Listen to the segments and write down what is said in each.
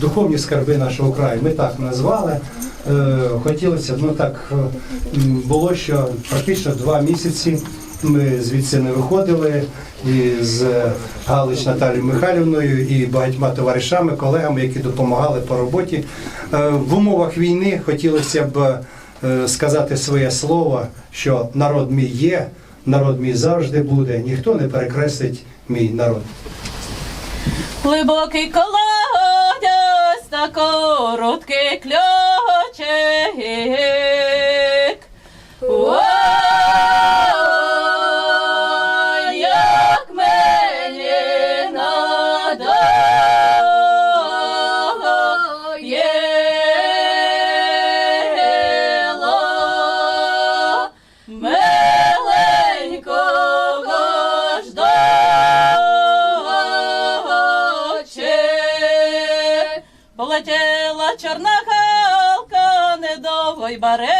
духовні скарби нашого краю. Ми так назвали. Е, Хотілося, ну так е, було, що практично два місяці ми звідси не виходили і з Галич Наталією Михайлівною і багатьма товаришами, колегами, які допомагали по роботі. Е, В умовах війни хотілося б сказати своє слово, що народ мій є, народ мій завжди буде, ніхто не перекреслить мій народ. Глибокий колодязь та короткий ключик. Й барилась.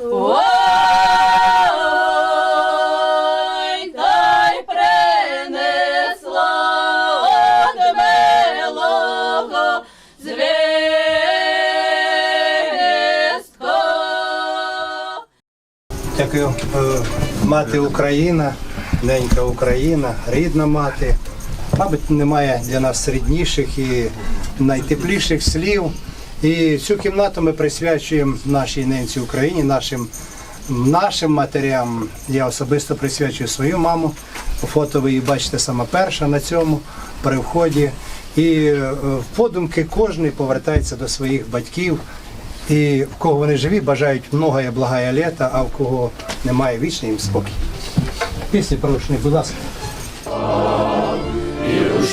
Ой, та й принесла од милого звістку. Дякую. Е, Мати Україна, ненька Україна, рідна мати. Мабуть, немає для нас рідніших і найтепліших слів. І цю кімнату ми присвячуємо нашій ненці Україні, нашим, нашим матерям. Я особисто присвячую свою маму. Фото ви її бачите саме перша на цьому при вході. І е, в подумки кожен повертається до своїх батьків. І в кого вони живі, бажають многое благая літа, а в кого немає вічний їм спокій. Пісні порушені, будь ласка.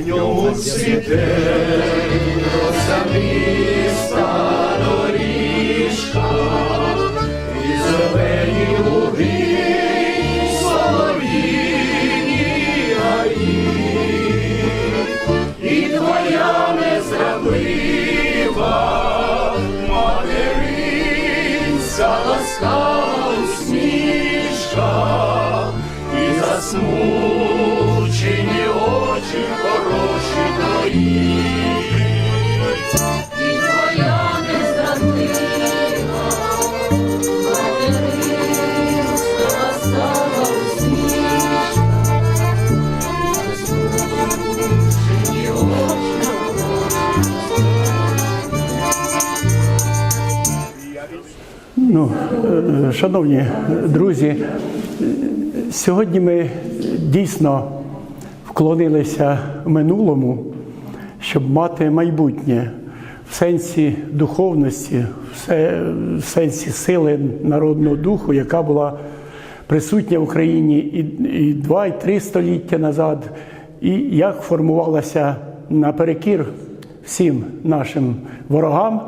ньому цвіте саміста доріжка, і зелені луги, солов'їні гаї, і твоя незрадлива материнська ласкава усмішка, і засмучені очі хороші твої. І твоя незрадлива, материнська Ну, е, шановні друзі, сьогодні ми дійсно вклонилися минулому, щоб мати майбутнє в сенсі духовності, в сенсі сили народного духу, яка була присутня в Україні і, два, і три століття назад, і як формувалася наперекір всім нашим ворогам.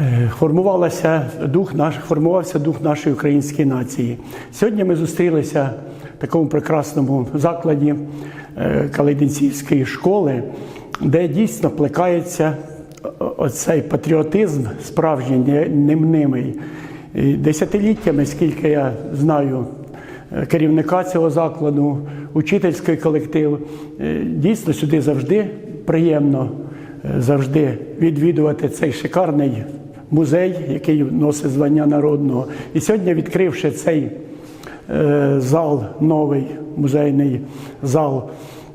Е, Формувалася дух наш, формувався дух нашої української нації. Сьогодні ми зустрілися такому прекрасному закладі е, Калединцівської школи, де дійсно плекається оцей патріотизм справжній, не- немнимий. Десятиліттями, скільки я знаю е, керівника цього закладу, учительський колектив, е, дійсно сюди завжди приємно завжди відвідувати цей шикарний музей, який носить звання народного. І сьогодні, відкривши цей зал, новий музейний зал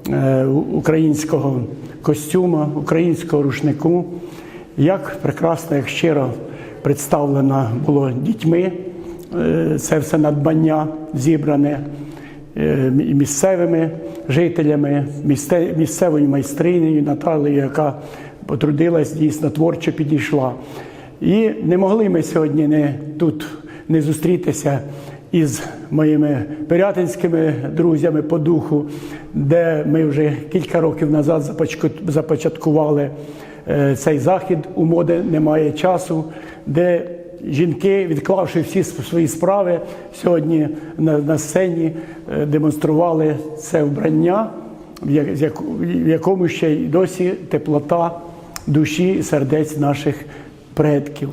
е, українського костюма, українського рушнику, як прекрасно, як щиро представлено було дітьми е, це все надбання зібране е, місцевими жителями, місцевою майстринею Наталією, яка потрудилась, дійсно творчо підійшла. І не могли ми сьогодні не, тут не зустрітися із моїми пирятинськими друзями по духу, де ми вже кілька років назад започаткували е, цей захід у моди немає часу, де жінки, відклавши всі свої справи, сьогодні на, сцені е, демонстрували це вбрання, в якому ще й досі теплота душі і сердець наших предків.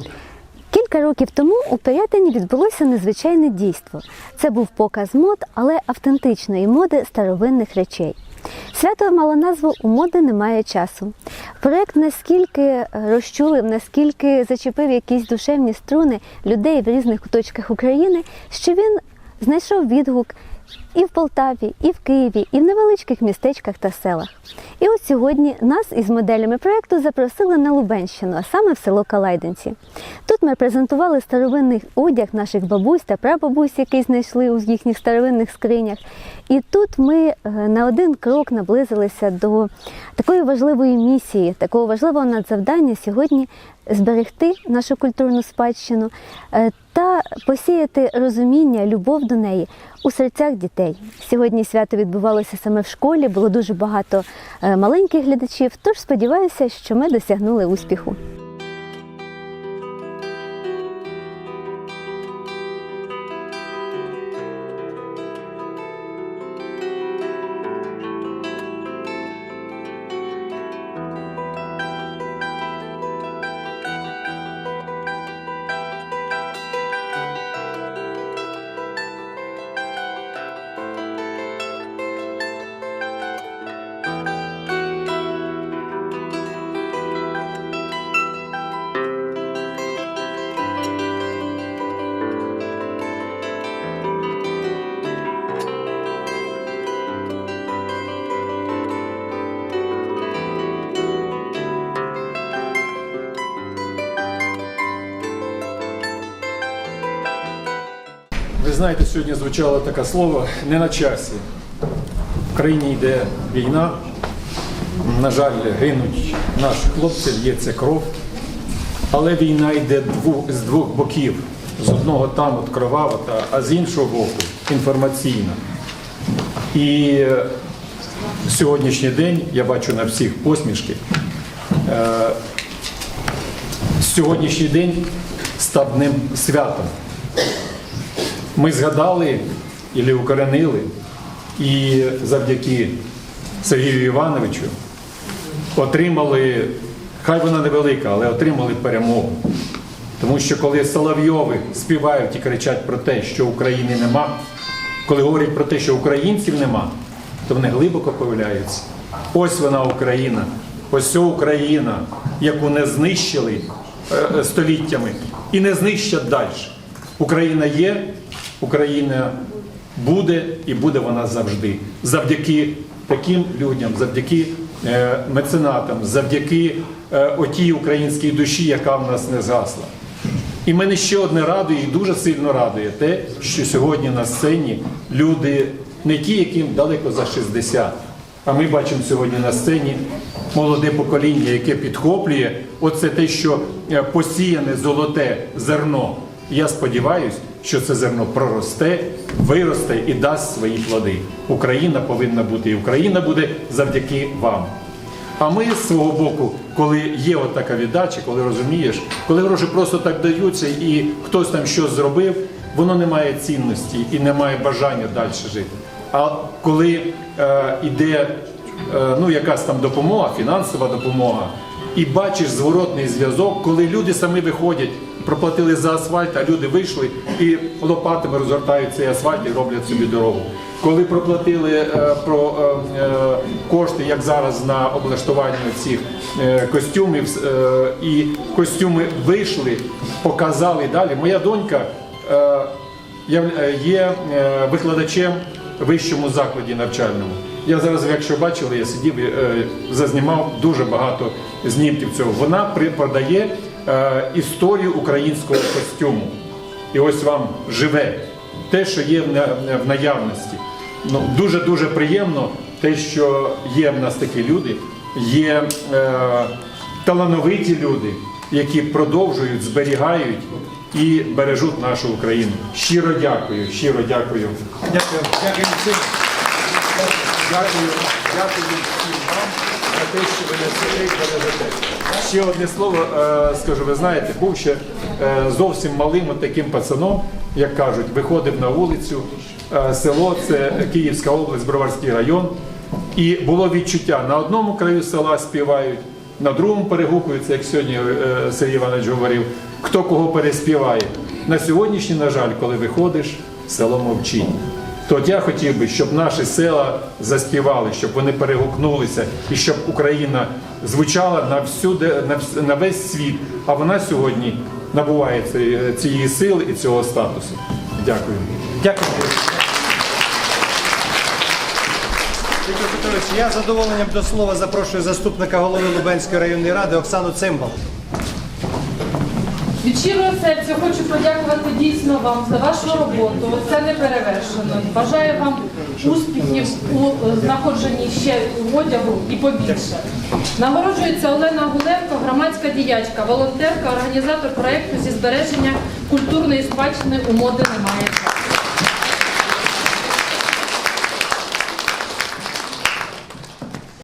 Кілька років тому у Пирятині відбулося незвичайне дійство. Це був показ мод, але автентичної моди старовинних речей. Свято мало назву У моди немає часу. Проект наскільки розчулив, наскільки зачепив якісь душевні струни людей в різних куточках України, що він знайшов відгук і в Полтаві, і в Києві, і в невеличких містечках та селах. І от сьогодні нас із моделями проекту запросили на Лубенщину, а саме в село Калайденці. Тут ми презентували старовинний одяг наших бабусь та прабабусь, який знайшли у їхніх старовинних скринях. І тут ми е, на один крок наблизилися до такої важливої місії, такого важливого надзавдання сьогодні зберегти нашу культурну спадщину е, та посіяти розуміння, любов до неї у серцях дітей. Сьогодні свято відбувалося саме в школі, було дуже багато е, маленьких глядачів. Тож сподіваюся, що ми досягнули успіху. Знаєте, сьогодні звучало таке слово не на часі. В країні йде війна. На жаль, гинуть наші хлопці, л'ється кров. Але війна йде з двох боків. З одного там от кровава, а з іншого боку інформаційна. І е, сьогоднішній день я бачу на всіх посмішки. Е, Сьогоднішній день став днем святом ми згадали і укоренили, і завдяки Сергію Івановичу отримали, хай вона невелика, але отримали перемогу. Тому що коли Соловйови співають і кричать про те, що України нема, коли говорять про те, що українців нема, то вони глибоко повиляються. Ось вона Україна, ось ця Україна, яку не знищили е, століттями і не знищать далі. Україна є, Україна буде і буде вона завжди. Завдяки таким людям, завдяки е, меценатам, завдяки е, отій українській душі, яка в нас не згасла. І мене ще одне радує, і дуже сильно радує те, що сьогодні на сцені люди не ті, яким далеко за 60, а ми бачимо сьогодні на сцені молоде покоління, яке підхоплює оце те, що е, посіяне золоте зерно. Я сподіваюся, що це зерно проросте, виросте і дасть свої плоди. Україна повинна бути, і Україна буде завдяки вам. А ми з свого боку, коли є от віддача, коли розумієш, коли гроші просто так даються і хтось там щось зробив, воно не має цінності і не має бажання далі жити. А коли е, іде е, ну, якась там допомога, фінансова допомога, і бачиш зворотний зв'язок, коли люди самі виходять, проплатили за асфальт, а люди вийшли і лопатами розгортають цей асфальт і роблять собі дорогу. Коли проплатили е, про е, е, кошти, як зараз на облаштування цих е, костюмів, е, і костюми вийшли, показали далі. Моя донька е, е, є е, викладачем в вищому закладі навчальному. Я зараз, якщо бачили, я сидів е, зазнімав дуже багато знімків цього. Вона продає історію українського костюму. І ось вам живе те, що є в наявності. Ну, дуже дуже приємно те, що є в нас такі люди, є е, талановиті люди, які продовжують, зберігають і бережуть нашу Україну. Щиро дякую, щиро дякую. Дякую, дякую всім. Дякую, дякую всім. Те, що ви несете і бережете. Ще одне слово е, скажу, ви знаєте, був ще е, зовсім малим таким пацаном, як кажуть, виходив на вулицю, е, село це Київська область, Броварський район. І було відчуття, на одному краю села співають, на другому перегукуються, як сьогодні Сергій Іванович говорив, хто кого переспіває. На сьогоднішній, на жаль, коли виходиш, село мовчить. То от я хотів би, щоб наші села заспівали, щоб вони перегукнулися і щоб Україна звучала на всюди, на, на весь світ. А вона сьогодні набуває цієї, цієї сили і цього статусу. Дякую. Дякую. Віктор Петрович, я задоволенням до слова запрошую заступника голови Лубенської районної ради Оксану Цимбал. Від щирого серця хочу подякувати дійсно вам за вашу роботу. Це не перевершено. Бажаю вам успіхів у знаходженні ще одягу і побільше. Нагороджується Олена Гуленко, громадська діячка, волонтерка, організатор проєкту зі збереження культурної спадщини у моди немає.